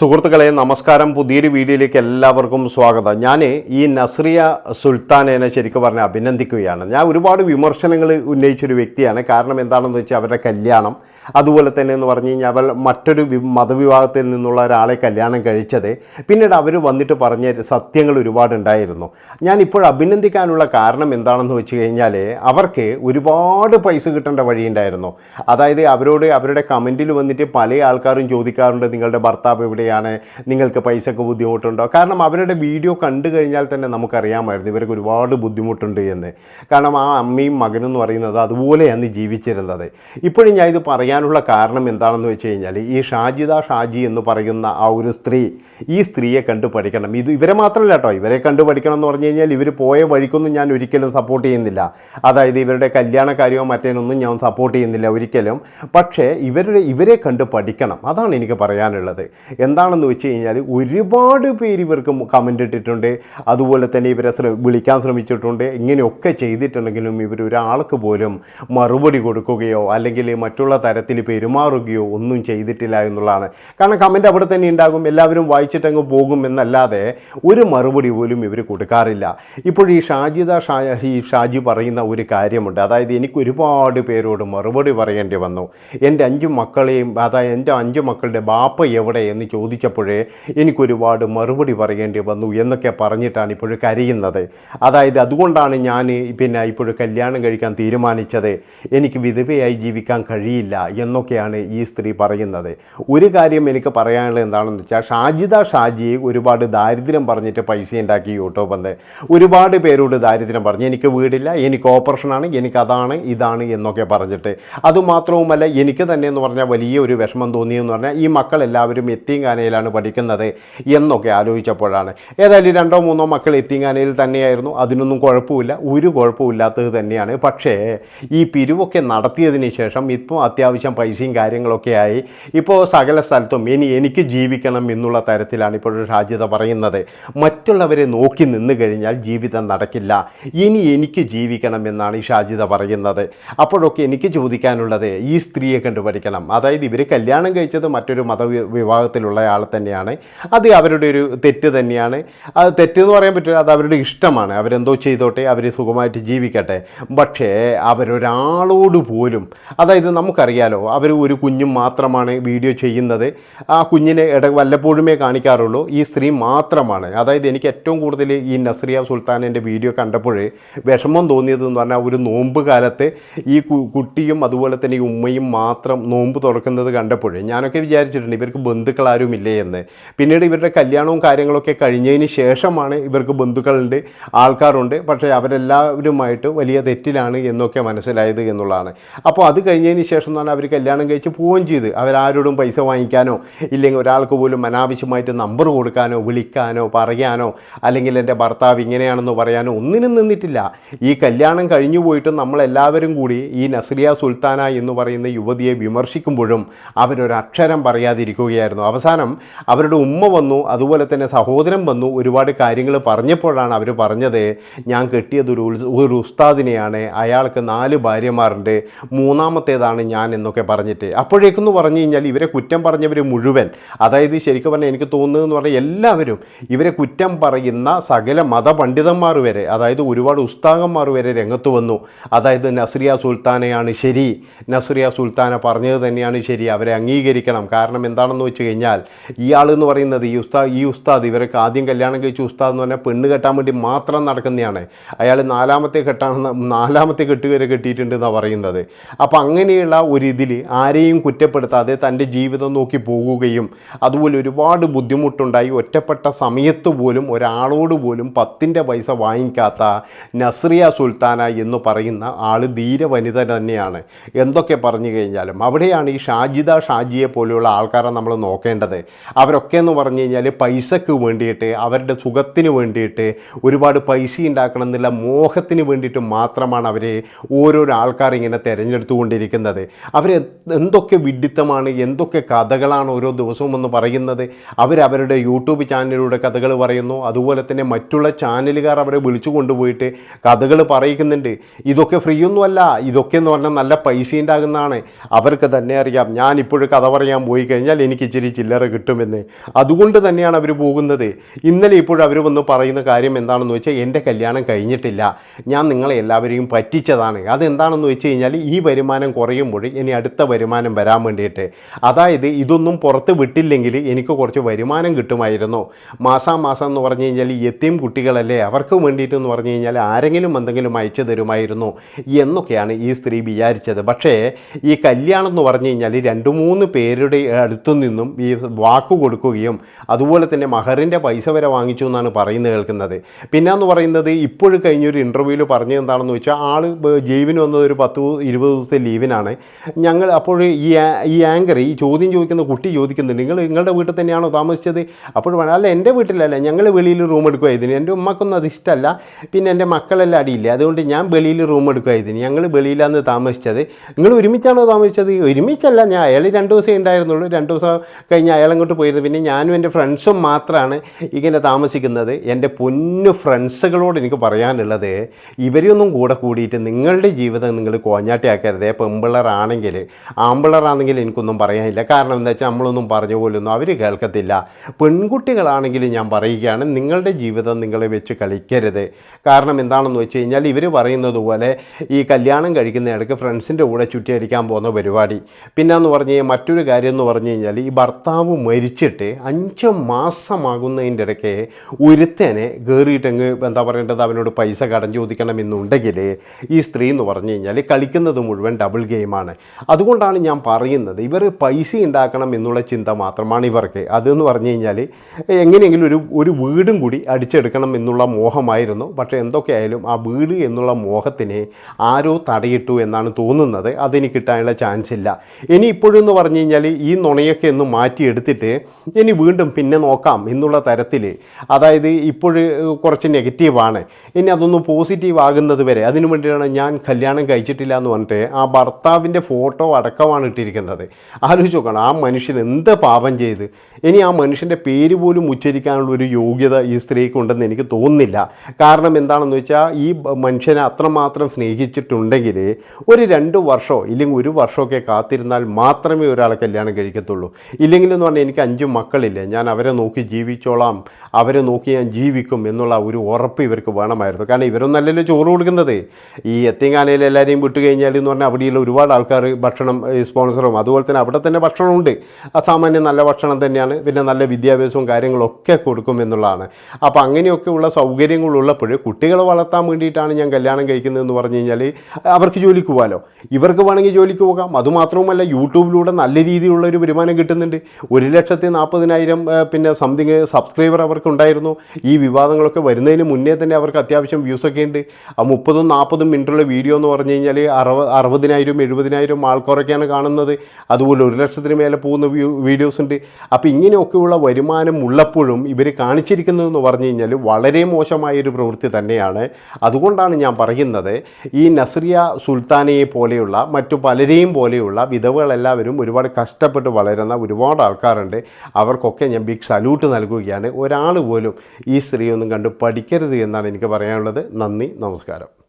സുഹൃത്തുക്കളെ നമസ്കാരം. പുതിയൊരു വീഡിയോയിലേക്ക് എല്ലാവർക്കും സ്വാഗതം. ഞാൻ ഈ നസ്രിയ സുൽത്താനേനെ ശരിക്കും പറഞ്ഞാൽ അഭിനന്ദിക്കുകയാണ്. ഞാൻ ഒരുപാട് വിമർശനങ്ങൾ ഉന്നയിച്ചൊരു വ്യക്തിയാണ്. കാരണം എന്താണെന്ന് വെച്ചാൽ അവരുടെ കല്യാണം അതുപോലെ തന്നെ എന്ന് പറഞ്ഞു കഴിഞ്ഞാൽ അവർ മറ്റൊരു മതവിഭാഗത്തിൽ നിന്നുള്ള ഒരാളെ കല്യാണം കഴിച്ചത്. പിന്നീട് അവർ വന്നിട്ട് പറഞ്ഞ സത്യങ്ങൾ ഒരുപാടുണ്ടായിരുന്നു ഞാനിപ്പോൾ അഭിനന്ദിക്കാനുള്ള കാരണം എന്താണെന്ന് വെച്ച് കഴിഞ്ഞാൽ അവർക്ക് ഒരുപാട് പൈസ കിട്ടേണ്ട വഴിയുണ്ടായിരുന്നു അതായത് അവരോട് അവരുടെ കമന്റിൽ വന്നിട്ട് പല ആൾക്കാരും ചോദിക്കാറുണ്ട് നിങ്ങളുടെ ഭർത്താവ് എവിടെയാണ് നിങ്ങൾക്ക് പൈസക്ക് ബുദ്ധിമുട്ടുണ്ടോ? കാരണം അവരുടെ വീഡിയോ കണ്ടു കഴിഞ്ഞാൽ തന്നെ നമുക്കറിയാമായിരുന്നു ഇവർക്ക് ഒരുപാട് ബുദ്ധിമുട്ടുണ്ട് എന്ന്. കാരണം ആ അമ്മയും മകനും എന്ന് പറയുന്നത് അതുപോലെയാണ് ജീവിച്ചിരുന്നത്. ഇപ്പോഴും ഞാൻ ഇത് പറയാനുള്ള കാരണം എന്താണെന്ന് വെച്ച് കഴിഞ്ഞാൽ ഈ ഷാജിദ ഷാജി എന്ന് പറയുന്ന ആ ഒരു സ്ത്രീ ഈ സ്ത്രീയെ കണ്ടു പഠിക്കണം. ഇത് ഇവരെ മാത്രമല്ല കേട്ടോ ഇവരെ കണ്ടു പഠിക്കണം എന്ന് പറഞ്ഞു കഴിഞ്ഞാൽ ഇവർ പോയ വഴിക്കൊന്നും ഞാൻ ഒരിക്കലും സപ്പോർട്ട് ചെയ്യുന്നില്ല. അതായത് ഇവരുടെ കല്യാണ കാര്യമോ മറ്റേനൊന്നും ഞാൻ സപ്പോർട്ട് ചെയ്യുന്നില്ല ഒരിക്കലും. പക്ഷേ ഇവരുടെ ഇവരെ കണ്ട് പഠിക്കണം. അതാണ് എനിക്ക് പറയാനുള്ളത്. എന്താണെന്ന് വെച്ച് കഴിഞ്ഞാൽ ഒരുപാട് പേര് ഇവർക്ക് കമന്റ് ഇട്ടിട്ടുണ്ട്. അതുപോലെ തന്നെ ഇവരെ വിളിക്കാൻ ശ്രമിച്ചിട്ടുണ്ട്. ഇങ്ങനെയൊക്കെ ചെയ്തിട്ടുണ്ടെങ്കിലും ഇവർ ഒരാൾക്ക് പോലും മറുപടി കൊടുക്കുകയോ അല്ലെങ്കിൽ മറ്റുള്ള തരത്തിൽ പെരുമാറുകയോ ഒന്നും ചെയ്തിട്ടില്ല എന്നുള്ളതാണ്. കാരണം കമന്റ് അവിടെ തന്നെ ഉണ്ടാകും. എല്ലാവരും വായിച്ചിട്ടങ്ങ് പോകും എന്നല്ലാതെ ഒരു മറുപടി പോലും ഇവർ കൊടുക്കാറില്ല. ഇപ്പോൾ ഈ ഷാജിദ ഷാ ഈ ഷാജി പറയുന്ന ഒരു കാര്യമുണ്ട്. അതായത് എനിക്ക് ഒരുപാട് പേരോട് മറുപടി പറയേണ്ടി വന്നു. എന്റെ അഞ്ച് മക്കളെയും അതായത് എന്റെ അഞ്ച് മക്കളുടെ ബാപ്പ എവിടെ എന്ന് ചോദിച്ചപ്പോഴേ എനിക്കൊരുപാട് മറുപടി പറയേണ്ടി വന്നു എന്നൊക്കെ പറഞ്ഞിട്ടാണ് ഇപ്പോൾ കരയുന്നത്. അതായത് അതുകൊണ്ടാണ് ഞാൻ പിന്നെ ഇപ്പോൾ കല്യാണം കഴിക്കാൻ തീരുമാനിച്ചത്. എനിക്ക് വിധവയായി ജീവിക്കാൻ കഴിയില്ല എന്നൊക്കെയാണ് ഈ സ്ത്രീ പറയുന്നത്. ഒരു കാര്യം എനിക്ക് പറയാനുള്ളത് എന്താണെന്ന് വെച്ചാൽ ഷാജിദ ഷാജിയെ ഒരുപാട് ദാരിദ്ര്യം പറഞ്ഞിട്ട് പൈസ ഉണ്ടാക്കി യൂട്യൂബ് എന്ന് ഒരുപാട് പേരോട് ദാരിദ്ര്യം പറഞ്ഞു എനിക്ക് വീടില്ല എനിക്ക് ഓപ്പറേഷനാണ് എനിക്ക് അതാണ് ഇതാണ് എന്നൊക്കെ പറഞ്ഞിട്ട്. അതുമാത്രവുമല്ല എനിക്ക് തന്നെ എന്ന് പറഞ്ഞാൽ വലിയ ഒരു വിഷമം തോന്നിയെന്ന് പറഞ്ഞാൽ ഈ മക്കളെല്ലാവരും എത്തിങ്കാനയിലാണ് പഠിക്കുന്നത് എന്നൊക്കെ ആലോചിച്ചപ്പോഴാണ്. ഏതായാലും രണ്ടോ മൂന്നോ മക്കൾ എത്തിങ്ങാനയിൽ തന്നെയായിരുന്നു. അതിനൊന്നും കുഴപ്പമില്ല. ഒരു കുഴപ്പമില്ലാത്തത് തന്നെയാണ്. പക്ഷേ ഈ പിരിവൊക്കെ നടത്തിയതിന് ശേഷം ഇപ്പോൾ അത്യാവശ്യം പൈസയും കാര്യങ്ങളൊക്കെ ആയി. ഇപ്പോൾ സകല സ്ഥലത്തും ഇനി എനിക്ക് ജീവിക്കണം എന്നുള്ള തരത്തിലാണ് ഇപ്പോൾ ഷാജിത പറയുന്നത്. മറ്റുള്ളവരെ നോക്കി നിന്ന് കഴിഞ്ഞാൽ ജീവിതം നടക്കില്ല. ഇനി എനിക്ക് ജീവിക്കണം എന്നാണ് ഈ ഷാജിത പറയുന്നത്. അപ്പോഴൊക്കെ എനിക്ക് ചോദിക്കാനുള്ളത് ഈ സ്ത്രീയെ കണ്ടു പഠിക്കണം അതായത് ഇവർ കല്യാണം കഴിച്ചത് മറ്റൊരു മത വി- ആൾ തന്നെയാണ്. അത് അവരുടെ ഒരു തെറ്റ് തന്നെയാണ്. അത് തെറ്റെന്ന് പറയാൻ പറ്റില്ല അത് അവരുടെ ഇഷ്ടമാണ്. അവരെന്തോ ചെയ്തോട്ടെ അവർ സുഖമായിട്ട് ജീവിക്കട്ടെ. പക്ഷേ അവരൊരാളോട് പോലും അതായത് നമുക്കറിയാലോ അവർ ഒരു കുഞ്ഞും മാത്രമാണ് വീഡിയോ ചെയ്യുന്നത്. ആ കുഞ്ഞിനെ ഇട വല്ലപ്പോഴുമേ കാണിക്കാറുള്ളൂ. ഈ സ്ത്രീ മാത്രമാണ്. അതായത് എനിക്ക് ഏറ്റവും കൂടുതൽ ഈ നസ്രിയ സുൽത്താനിന്റെ വീഡിയോ കണ്ടപ്പോൾ വിഷമം തോന്നിയതെന്ന് പറഞ്ഞാൽ ഒരു നോമ്പ് കാലത്ത് ഈ കുട്ടിയും അതുപോലെ തന്നെ ഈ ഉമ്മയും മാത്രം നോമ്പ് തുറക്കുന്നത് കണ്ടപ്പോൾ ഞാനൊക്കെ വിചാരിച്ചിട്ടുണ്ട് ഇവർക്ക് ബന്ധുക്കളാരും ഇല്ലേ എന്ന് പിന്നീട് ഇവരുടെ കല്യാണവും കാര്യങ്ങളൊക്കെ കഴിഞ്ഞതിന് ശേഷമാണ് ഇവർക്ക് ബന്ധുക്കളുണ്ട് ആൾക്കാരുണ്ട്. പക്ഷേ അവരെല്ലാവരുമായിട്ട് വലിയ തെറ്റിലാണ് എന്നൊക്കെ മനസ്സിലായത് എന്നുള്ളതാണ്. അപ്പോൾ അത് കഴിഞ്ഞതിന് ശേഷം എന്ന് പറഞ്ഞാൽ അവർ കല്യാണം കഴിച്ച് പോവുകയും ചെയ്ത്. അവരാരോടും പൈസ വാങ്ങിക്കാനോ ഇല്ലെങ്കിൽ ഒരാൾക്ക് പോലും അനാവശ്യമായിട്ട് നമ്പർ കൊടുക്കാനോ വിളിക്കാനോ പറയാനോ അല്ലെങ്കിൽ എന്റെ ഭർത്താവ് ഇങ്ങനെയാണെന്ന് പറയാനോ ഒന്നിനും നിന്നിട്ടില്ല. ഈ കല്യാണം കഴിഞ്ഞു പോയിട്ടും നമ്മളെല്ലാവരും കൂടി ഈ നസ്രിയ സുൽത്താന എന്ന് പറയുന്ന യുവതിയെ വിമർശിക്കുമ്പോഴും അവരൊരക്ഷരം പറയാതിരിക്കുകയായിരുന്നു. അവസാനം അവരുടെ ഉമ്മ വന്നു അതുപോലെ തന്നെ സഹോദരൻ വന്നു ഒരുപാട് കാര്യങ്ങൾ പറഞ്ഞപ്പോഴാണ് അവർ പറഞ്ഞത് ഞാൻ കെട്ടിയത് ഒരു ഒരു ഉസ്താദിനെയാണ് അയാൾക്ക് നാല് ഭാര്യമാരുണ്ട് മൂന്നാമത്തേതാണ് ഞാൻ എന്നൊക്കെ പറഞ്ഞിട്ട്. അപ്പോഴേക്കെന്ന് പറഞ്ഞു കഴിഞ്ഞാൽ ഇവരെ കുറ്റം പറഞ്ഞവർ മുഴുവൻ അതായത് ശരിക്കും പറഞ്ഞാൽ എനിക്ക് തോന്നുന്നതെന്ന് പറഞ്ഞാൽ എല്ലാവരും ഇവരെ കുറ്റം പറയുന്ന സകല മതപണ്ഡിതന്മാർ വരെ അതായത് ഒരുപാട് ഉസ്താദന്മാർ വരെ രംഗത്ത് വന്നു. അതായത് നസ്രിയ സുൽത്താനയാണ് ശരി നസ്രിയ സുൽത്താന പറഞ്ഞത് തന്നെയാണ് ശരി അവരെ അംഗീകരിക്കണം. കാരണം എന്താണെന്ന് വെച്ച് കഴിഞ്ഞാൽ ഇയാൾ എന്ന് പറയുന്നത് ഈ ഉസ്താദ് ഈ ഉസ്താദ് ഇവരൊക്കെ ആദ്യം കല്യാണം കഴിച്ച ഉസ്താദ് എന്ന് പറഞ്ഞാൽ പെണ്ണ് കെട്ടാൻ വേണ്ടി മാത്രം നടക്കുന്നതാണ് അയാൾ നാലാമത്തെ കെട്ടാണെന്ന് നാലാമത്തെ കെട്ട് വരെ കെട്ടിയിട്ടുണ്ട് പറയുന്നത്. അപ്പോൾ അങ്ങനെയുള്ള ഒരു ആരെയും കുറ്റപ്പെടുത്താതെ തന്റെ ജീവിതം നോക്കി പോകുകയും അതുപോലെ ഒരുപാട് ബുദ്ധിമുട്ടുണ്ടായി. ഒറ്റപ്പെട്ട സമയത്ത് പോലും ഒരാളോട് പോലും പത്തിന്റെ പൈസ വാങ്ങിക്കാത്ത നസ്രിയ സുൽത്താന എന്ന് പറയുന്ന ആൾ ധീര വനിത തന്നെയാണ്. എന്തൊക്കെ പറഞ്ഞു കഴിഞ്ഞാലും അവിടെയാണ് ഈ ഷാജിദ ഷാജിയെ പോലെയുള്ള ആൾക്കാരെ നമ്മൾ നോക്കേണ്ടത്. അവരൊക്കെ എന്ന് പറഞ്ഞു കഴിഞ്ഞാൽ പൈസക്ക് വേണ്ടിയിട്ട് അവരുടെ സുഖത്തിന് വേണ്ടിയിട്ട് ഒരുപാട് പൈസ ഉണ്ടാക്കണം എന്നുള്ള മോഹത്തിന് വേണ്ടിയിട്ട് മാത്രമാണ് അവർ ഓരോരോ ആൾക്കാർ ഇങ്ങനെ തിരഞ്ഞെടുത്തുകൊണ്ടിരിക്കുന്നത്. അവർ എന്തൊക്കെ വിഡിത്തമാണ് എന്തൊക്കെ കഥകളാണ് ഓരോ ദിവസവും എന്ന് പറയുന്നത്. അവരവരുടെ യൂട്യൂബ് ചാനലിലൂടെ കഥകൾ പറയുന്നു. അതുപോലെ തന്നെ മറ്റുള്ള ചാനലുകാർ അവരെ വിളിച്ചു കൊണ്ടുപോയിട്ട് കഥകൾ പറയിക്കുന്നുണ്ട്. ഇതൊക്കെ ഫ്രീ ഒന്നുമല്ല ഇതൊക്കെ എന്ന് പറഞ്ഞാൽ നല്ല പൈസ ഉണ്ടാകുന്നതാണ്. അവർക്ക് തന്നെ അറിയാം. ഞാൻ ഇപ്പോഴും കഥ പറയാൻ പോയി കഴിഞ്ഞാൽ എനിക്ക് ഇച്ചിരി ചില്ലറ കിട്ടുമെന്ന്. അതുകൊണ്ട് തന്നെയാണ് അവർ പോകുന്നത്. ഇന്നലെ ഇപ്പോഴും അവർ വന്ന് പറയുന്ന കാര്യം എന്താണെന്ന് വെച്ചാൽ എന്റെ കല്യാണം കഴിഞ്ഞിട്ടില്ല. ഞാൻ നിങ്ങളെ എല്ലാവരെയും പറ്റിച്ചതാണ്. അതെന്താണെന്ന് വെച്ച് കഴിഞ്ഞാൽ ഈ വരുമാനം കുറയുമ്പോൾ ഇനി അടുത്ത വരുമാനം വരാൻ വേണ്ടിയിട്ട്. അതായത് ഇതൊന്നും പുറത്ത് വിട്ടില്ലെങ്കിൽ എനിക്ക് കുറച്ച് വരുമാനം കിട്ടുമായിരുന്നു. മാസാമാസം എന്ന് പറഞ്ഞു കഴിഞ്ഞാൽ എത്തിയും കുട്ടികളല്ലേ അവർക്ക് വേണ്ടിയിട്ടെന്ന് പറഞ്ഞു കഴിഞ്ഞാൽ ആരെങ്കിലും എന്തെങ്കിലും അയച്ചു തരുമായിരുന്നു എന്നൊക്കെയാണ് ഈ സ്ത്രീ വിചാരിച്ചത്. പക്ഷേ ഈ കല്യാണം എന്ന് പറഞ്ഞു കഴിഞ്ഞാൽ രണ്ട് മൂന്ന് പേരുടെ അടുത്തു നിന്നും ഈ വാക്ക് കൊടുക്കുകയും അതുപോലെ തന്നെ മഹറിന്റെ പൈസ വരെ വാങ്ങിച്ചു എന്നാണ് പറയുന്നത് കേൾക്കുന്നത്. പിന്നെ എന്ന് പറയുന്നത് ഇപ്പോഴും കഴിഞ്ഞൊരു ഇന്റർവ്യൂവിൽ പറഞ്ഞത് എന്താണെന്ന് വെച്ചാൽ ആൾ ജൈവിന് വന്നത് ഒരു പത്ത് ഇരുപത് ദിവസത്തെ ലീവിനാണ്. ഞങ്ങൾ അപ്പോൾ ഈ ഈ ആങ്കർ ഈ ചോദ്യം ചോദിക്കുന്ന കുട്ടി ചോദിക്കുന്നുണ്ട് നിങ്ങൾ നിങ്ങളുടെ വീട്ടിൽ തന്നെയാണോ താമസിച്ചത്? അപ്പോൾ അല്ല എന്റെ വീട്ടിലല്ല ഞങ്ങൾ വെളിയിൽ റൂം എടുക്കുക ഇതിന്. എന്റെ ഉമ്മക്കൊന്നും അത് ഇഷ്ടമല്ല. പിന്നെ എന്റെ മക്കളെല്ലാം അടിയില്ല അതുകൊണ്ട് ഞാൻ വെളിയിൽ റൂം എടുക്കുക ഇതിന്. ഞങ്ങൾ വെളിയിലാണ് താമസിച്ചത്. നിങ്ങൾ ഒരുമിച്ചാണോ താമസിച്ചത്? ഒരുമിച്ചല്ല ഞാൻ അയാൾ രണ്ട് ദിവസമേ ഉണ്ടായിരുന്നുള്ളൂ. രണ്ട് ദിവസം കഴിഞ്ഞ് അയാൾ അങ്ങോട്ട് പോയിരുന്നു പിന്നെ ഞാനും എന്റെ ഫ്രണ്ട്സും മാത്രമാണ് ഇങ്ങനെ താമസിക്കുന്നത്. എന്റെ പൊന്നു ഫ്രണ്ട്സുകളോട് എനിക്ക് പറയാനുള്ളത് ഇവരെയൊന്നും കൂടെ കൂടിയിട്ട് നിങ്ങളുടെ ജീവിതം നിങ്ങൾ കോഞ്ഞാട്ടിയാക്കരുത്. പെമ്പിള്ളറാണെങ്കിൽ ആമ്പിള്ളറാണെങ്കിൽ എനിക്കൊന്നും പറയാനില്ല. കാരണം എന്താ വെച്ചാൽ നമ്മളൊന്നും പറഞ്ഞ പോലൊന്നും അവർ കേൾക്കത്തില്ല. പെൺകുട്ടികളാണെങ്കിൽ ഞാൻ പറയുകയാണ് നിങ്ങളുടെ ജീവിതം നിങ്ങളെ വെച്ച് കളിക്കരുത്. കാരണം എന്താണെന്ന് വെച്ച് കഴിഞ്ഞാൽ ഇവർ പറയുന്നത് പോലെ ഈ കല്യാണം കഴിക്കുന്ന ഇടയ്ക്ക് ഫ്രണ്ട്സിന്റെ കൂടെ ചുറ്റിയടിക്കാൻ പോകുന്ന പരിപാടി. പിന്നെ എന്ന് പറഞ്ഞു കഴിഞ്ഞാൽ മറ്റൊരു കാര്യം എന്ന് പറഞ്ഞു കഴിഞ്ഞാൽ ഈ ഭർത്താവ് മരിച്ചിട്ട് അഞ്ച് മാസമാകുന്നതിന്റെ ഇടയ്ക്ക് ഒരുത്തനെ കയറിയിട്ടങ്ങ് എന്താ പറയേണ്ടത്? അവനോട് പൈസ കടം ചോദിക്കണമെന്നുണ്ടെങ്കിൽ ഈ സ്ത്രീ എന്ന് പറഞ്ഞു കഴിഞ്ഞാൽ കളിക്കുന്നത് മുഴുവൻ ഡബിൾ ഗെയിമാണ് അതുകൊണ്ടാണ് ഞാൻ പറയുന്നത് ഇവർ പൈസ ഉണ്ടാക്കണം എന്നുള്ള ചിന്ത മാത്രമാണ് ഇവർക്ക്. അതെന്ന് പറഞ്ഞു കഴിഞ്ഞാൽ എങ്ങനെയെങ്കിലും ഒരു ഒരു വീടും കൂടി അടിച്ചെടുക്കണം എന്നുള്ള മോഹമായിരുന്നു. പക്ഷേ എന്തൊക്കെയായാലും ആ വീട് എന്നുള്ള മോഹത്തിനെ ആരോ തടയിട്ടു എന്നാണ് തോന്നുന്നത്. അതിന് കിട്ടാനുള്ള ചാൻസ് ഇല്ല. ഇനി ഇപ്പോഴെന്ന് പറഞ്ഞു കഴിഞ്ഞാൽ ഈ നുണയൊക്കെ ഒന്ന് മാറ്റിയെടുത്തിട്ട് ഇനി വീണ്ടും പിന്നെ നോക്കാം എന്നുള്ള തരത്തിൽ. അതായത് ഇപ്പോൾ കുറച്ച് നെഗറ്റീവാണ് ഇനി അതൊന്ന് പോസിറ്റീവ് ആകുന്നത് വരെ അതിനു വേണ്ടിയാണ് ഞാൻ കല്യാണം കഴിച്ചിട്ടില്ല എന്ന് പറഞ്ഞിട്ട് ആ ഭർത്താവിന്റെ ഫോട്ടോ അടക്കമാണ് ഇട്ടിരിക്കുന്നത്. ആലോചിച്ച് നോക്കണം ആ മനുഷ്യൻ എന്ത് പാപം ചെയ്ത്. ഇനി ആ മനുഷ്യന്റെ പേര് പോലും ഉച്ചരിക്കാനുള്ള ഒരു യോഗ്യത ഈ സ്ത്രീക്ക് ഉണ്ടെന്ന് എനിക്ക് തോന്നുന്നില്ല. കാരണം എന്താണെന്ന് വെച്ചാൽ ഈ മനുഷ്യനെ അത്രമാത്രം സ്നേഹിച്ചിട്ടുണ്ടെങ്കിൽ ഒരു രണ്ട് വർഷമോ ഇല്ലെങ്കിൽ ഒരു വർഷമൊക്കെ കാത്തിരുന്നാൽ മാത്രമേ ഒരാളെ കല്യാണം കഴിക്കത്തുള്ളൂ. ഇല്ലെങ്കിൽ പറഞ്ഞാൽ എനിക്ക് അഞ്ച് മക്കളില്ല ഞാൻ അവരെ നോക്കി ജീവിച്ചോളാം അവരെ നോക്കി ഞാൻ ജീവിക്കും എന്നുള്ള ഒരു ഉറപ്പ് ഇവർക്ക് വേണമായിരുന്നു. കാരണം ഇവരൊന്നല്ലല്ലോ ചോറ് കൊടുക്കുന്നത്. ഈ എത്തിങ്ങാനയിൽ എല്ലാവരെയും വിട്ടു കഴിഞ്ഞാൽ എന്ന് പറഞ്ഞാൽ അവിടെയുള്ള ഒരുപാട് ആൾക്കാർ ഭക്ഷണം സ്പോൺസറും അതുപോലെ തന്നെ അവിടെ തന്നെ ഭക്ഷണമുണ്ട്. അസാമാന്യം നല്ല ഭക്ഷണം തന്നെയാണ് പിന്നെ നല്ല വിദ്യാഭ്യാസവും കാര്യങ്ങളൊക്കെ കൊടുക്കും എന്നുള്ളതാണ്. അപ്പോൾ അങ്ങനെയൊക്കെയുള്ള സൗകര്യങ്ങളുള്ളപ്പോൾ കുട്ടികളെ വളർത്താൻ വേണ്ടിയിട്ടാണ് ഞാൻ കല്യാണം കഴിക്കുന്നതെന്ന് പറഞ്ഞു കഴിഞ്ഞാൽ അവർക്ക് ജോലിക്ക് പോകാമല്ലോ ഇവർക്ക് വേണമെങ്കിൽ ജോലിക്ക് പോകാം. അതുമാത്രവുമല്ല യൂട്യൂബിലൂടെ നല്ല രീതിയിലുള്ള ഒരു വരുമാനം കിട്ടുന്നുണ്ട്. ഒരു ലക്ഷത്തി നാൽപ്പതിനായിരം പിന്നെ സംതിങ് സബ്സ്ക്രൈബർ അവർക്ക് ഉണ്ടായിരുന്നു ഈ വിവാദങ്ങളൊക്കെ വരുന്നതിന് മുന്നേ തന്നെ അവർക്ക് അത്യാവശ്യം വ്യൂസൊക്കെ ഉണ്ട്. ആ മുപ്പതും നാൽപ്പതും മിനിറ്റുള്ള വീഡിയോ എന്ന് പറഞ്ഞു കഴിഞ്ഞാൽ അറുപ അറുപതിനായിരം എഴുപതിനായിരം ആൾക്കാരൊക്കെയാണ് കാണുന്നത്. അതുപോലെ ഒരു ലക്ഷത്തിന് മേലെ പോകുന്ന വീഡിയോസ് ഉണ്ട്. അപ്പോൾ ഇങ്ങനെയൊക്കെയുള്ള വരുമാനം ഉള്ളപ്പോഴും ഇവർ കാണിച്ചിരിക്കുന്നതെന്ന് പറഞ്ഞു കഴിഞ്ഞാൽ വളരെ മോശമായൊരു പ്രവൃത്തി തന്നെയാണ്. അതുകൊണ്ടാണ് ഞാൻ പറയുന്നത് ഈ നസ്രിയ സുൽത്താനയെ പോലെയുള്ള മറ്റു പലരെയും പോലെയുള്ള വിധവകളെല്ലാവരും ഒരുപാട് കഷ്ടപ്പെട്ട് വളരുന്ന ഒരുപാട് ആൾക്കാരുണ്ട് അവർക്കൊക്കെ ഞാൻ ബിഗ് സല്യൂട്ട് നൽകുകയാണ്. ഒരാൾ പോലും ഈ സ്ത്രീയൊന്നും കണ്ട് പഠിക്കരുത് എന്നാണ് എനിക്ക് പറയാനുള്ളത്. നന്ദി നമസ്കാരം.